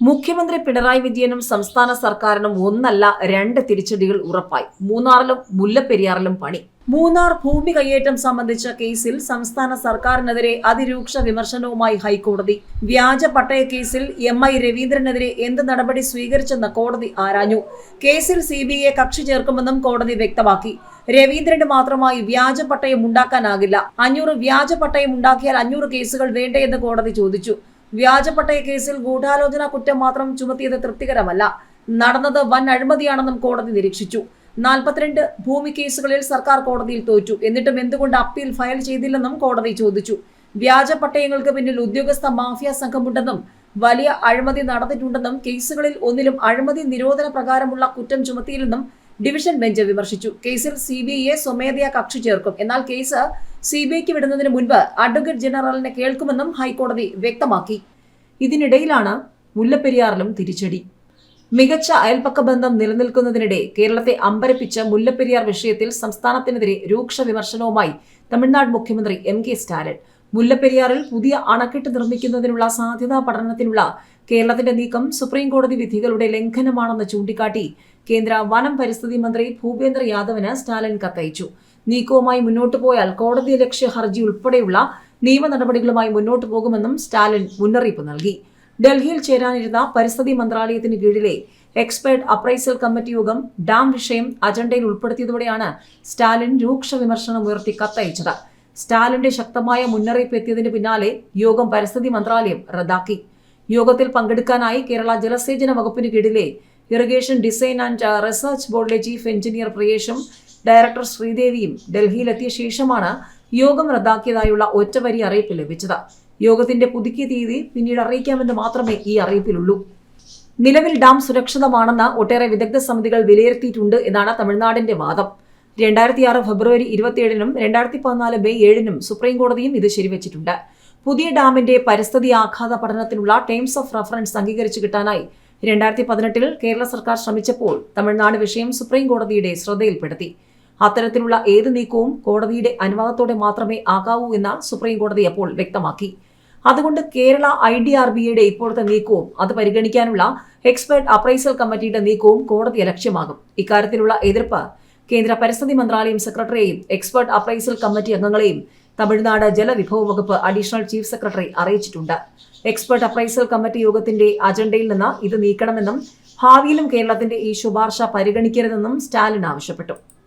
മുഖ്യമന്ത്രി പിണറായി വിജയനും സംസ്ഥാന സർക്കാരിനും ഒന്നല്ല രണ്ട് തിരിച്ചടികൾ ഉറപ്പായി. മൂന്നാറിലും മുല്ലപ്പെരിയാറിലും പണി. മൂന്നാർ ഭൂമി കയ്യേറ്റം സംബന്ധിച്ച കേസിൽ സംസ്ഥാന സർക്കാരിനെതിരെ അതിരൂക്ഷ വിമർശനവുമായി ഹൈക്കോടതി. വ്യാജ പട്ടയ കേസിൽ എം ഐ രവീന്ദ്രനെതിരെ എന്ത് നടപടി സ്വീകരിച്ചെന്ന് കോടതി ആരാഞ്ഞു. കേസിൽ സി ബി ഐ കക്ഷി ചേർക്കുമെന്നും കോടതി വ്യക്തമാക്കി. രവീന്ദ്രന് മാത്രമായി വ്യാജ പട്ടയം ഉണ്ടാക്കാനാകില്ല. അഞ്ഞൂറ് വ്യാജ പട്ടയം ഉണ്ടാക്കിയാൽ അഞ്ഞൂറ് കേസുകൾ വേണ്ടേ എന്ന് കോടതി ചോദിച്ചു. വ്യാജപട്ടയ കേസിൽ ഗൂഢാലോചന കുറ്റം മാത്രം ചുമത്തിയത് തൃപ്തികരമല്ല. നടന്നത് വൻ അഴിമതിയാണെന്നും കോടതി നിരീക്ഷിച്ചു. നാൽപ്പത്തിരണ്ട് ഭൂമി കേസുകളിൽ സർക്കാർ കോടതിയിൽ തോറ്റു. എന്നിട്ടും എന്തുകൊണ്ട് അപ്പീൽ ഫയൽ ചെയ്തില്ലെന്നും കോടതി ചോദിച്ചു. വ്യാജ പട്ടയങ്ങൾക്ക് പിന്നിൽ ഉദ്യോഗസ്ഥ മാഫിയ സംഘമുണ്ടെന്നും വലിയ അഴിമതി നടന്നിട്ടുണ്ടെന്നും കേസുകളിൽ ഒന്നിലും അഴിമതി നിരോധന പ്രകാരമുള്ള കുറ്റം ചുമത്തിയില്ലെന്നും ഡിവിഷൻ ബെഞ്ച് വിമർശിച്ചു. കേസിൽ സി ബി ഐയെ സ്വമേധയാ കക്ഷി ചേർക്കും. എന്നാൽ കേസ് സി ബി ഐക്ക് വിടുന്നതിന് മുൻപ് അഡ്വക്കേറ്റ് ജനറലിനെ കേൾക്കുമെന്നും ഹൈക്കോടതി വ്യക്തമാക്കി. ഇതിനിടയിലാണ് മുല്ലപ്പെരിയാറിലും തിരിച്ചടി. മികച്ച അയൽപക്ക ബന്ധം നിലനിൽക്കുന്നതിനിടെ കേരളത്തെ അമ്പരപ്പിച്ച മുല്ലപ്പെരിയാർ വിഷയത്തിൽ സംസ്ഥാനത്തിനെതിരെ രൂക്ഷ വിമർശനവുമായി തമിഴ്നാട് മുഖ്യമന്ത്രി എം കെ സ്റ്റാലിൻ. മുല്ലപ്പെരിയാറിൽ പുതിയ അണക്കെട്ട് നിർമ്മിക്കുന്നതിനുള്ള സാധ്യതാ പഠനത്തിനുള്ള കേരളത്തിന്റെ നീക്കം സുപ്രീം കോടതി വിധികളുടെ ലംഘനമാണെന്ന് ചൂണ്ടിക്കാട്ടി കേന്ദ്ര വനം പരിസ്ഥിതി മന്ത്രി ഭൂപേന്ദ്ര യാദവിന് സ്റ്റാലിൻ കത്തയച്ചു. നീക്കവുമായി മുന്നോട്ടു പോയാൽ കോടതി ലക്ഷ്യ ഹർജി ഉൾപ്പെടെയുള്ള നിയമ നടപടികളുമായി മുന്നോട്ടു പോകുമെന്നും സ്റ്റാലിൻ മുന്നറിയിപ്പ് നൽകി. ഡൽഹിയിൽ ചേരാനിരുന്ന പരിസ്ഥിതി മന്ത്രാലയത്തിന് കീഴിലെ എക്സ്പേർട്ട് അപ്രൈസൽ കമ്മിറ്റി യോഗം ഡാം വിഷയം അജണ്ടയിൽ ഉൾപ്പെടുത്തിയതോടെയാണ് സ്റ്റാലിൻ രൂക്ഷ വിമർശനം ഉയർത്തി കത്തയച്ചത്. സ്റ്റാലിന്റെ ശക്തമായ മുന്നറിയിപ്പ് എത്തിയതിന് പിന്നാലെ യോഗം പരിസ്ഥിതി മന്ത്രാലയം റദ്ദാക്കി. യോഗത്തിൽ പങ്കെടുക്കാനായി കേരള ജലസേചന വകുപ്പിന് കീഴിലെ ഇറിഗേഷൻ ഡിസൈൻ ആൻഡ് റിസർച്ച് ബോർഡിലെ ചീഫ് എഞ്ചിനീയർ പ്രിയേഷും ഡയറക്ടർ ശ്രീദേവിയും ഡൽഹിയിലെത്തിയ ശേഷമാണ് യോഗം റദ്ദാക്കിയതായുള്ള ഒറ്റവരി അറിയിപ്പ് ലഭിച്ചത്. യോഗത്തിന്റെ പുതുക്കിയ തീയതി പിന്നീട് അറിയിക്കാമെന്ന് മാത്രമേ ഈ അറിയിപ്പിലുള്ളൂ. നിലവിൽ ഡാം സുരക്ഷിതമാണെന്ന് ഒട്ടേറെ വിദഗ്ധ സമിതികൾ വിലയിരുത്തിയിട്ടുണ്ട് എന്നാണ് തമിഴ്നാടിന്റെ വാദം. രണ്ടായിരത്തി ആറ് ഫെബ്രുവരി ഇരുപത്തിയേഴിനും രണ്ടായിരത്തി പതിനാല് മെയ് ഏഴിനും സുപ്രീം കോടതിയും ഇത് ശരിവച്ചിട്ടുണ്ട്. പുതിയ ഡാമിന്റെ പരിസ്ഥിതി ആഘാത പഠനത്തിനുള്ള ടേംസ് ഓഫ് റഫറൻസ് അംഗീകരിച്ചു കിട്ടാനായി രണ്ടായിരത്തി പതിനെട്ടിൽ കേരള സർക്കാർ ശ്രമിച്ചപ്പോൾ തമിഴ്നാട് വിഷയം സുപ്രീം കോടതിയുടെ ശ്രദ്ധയിൽപ്പെടുത്തി. അത്തരത്തിലുള്ള ഏത് നീക്കവും കോടതിയുടെ അനുവാദത്തോടെ മാത്രമേ ആകാവൂ എന്ന് സുപ്രീം കോടതി അപ്പോൾ വ്യക്തമാക്കി. അതുകൊണ്ട് കേരള ഐ ഡി ആർ ബിയുടെ ഇപ്പോഴത്തെ നീക്കവും അത് പരിഗണിക്കാനുള്ള എക്സ്പെർട്ട് അപ്രൈസൽ കമ്മിറ്റിയുടെ നീക്കവും കോടതി ലക്ഷ്യമാകും. ഇക്കാര്യത്തിലുള്ള എതിർപ്പ് കേന്ദ്ര പരിസ്ഥിതി മന്ത്രാലയം സെക്രട്ടറിയെയും എക്സ്പെർട്ട് അപ്രൈസൽ കമ്മിറ്റി അംഗങ്ങളെയും തമിഴ്നാട് ജലവിഭവ വകുപ്പ് അഡീഷണൽ ചീഫ് സെക്രട്ടറി അറിയിച്ചിട്ടുണ്ട്. എക്സ്പെർട്ട് അപ്രൈസൽ കമ്മിറ്റി യോഗത്തിന്റെ അജണ്ടയിൽ നിന്ന് ഇത് നീക്കണമെന്നും ഭാവിയിലും കേരളത്തിന്റെ ഈ ശുപാർശ പരിഗണിക്കരുതെന്നും സ്റ്റാലിൻ ആവശ്യപ്പെട്ടു.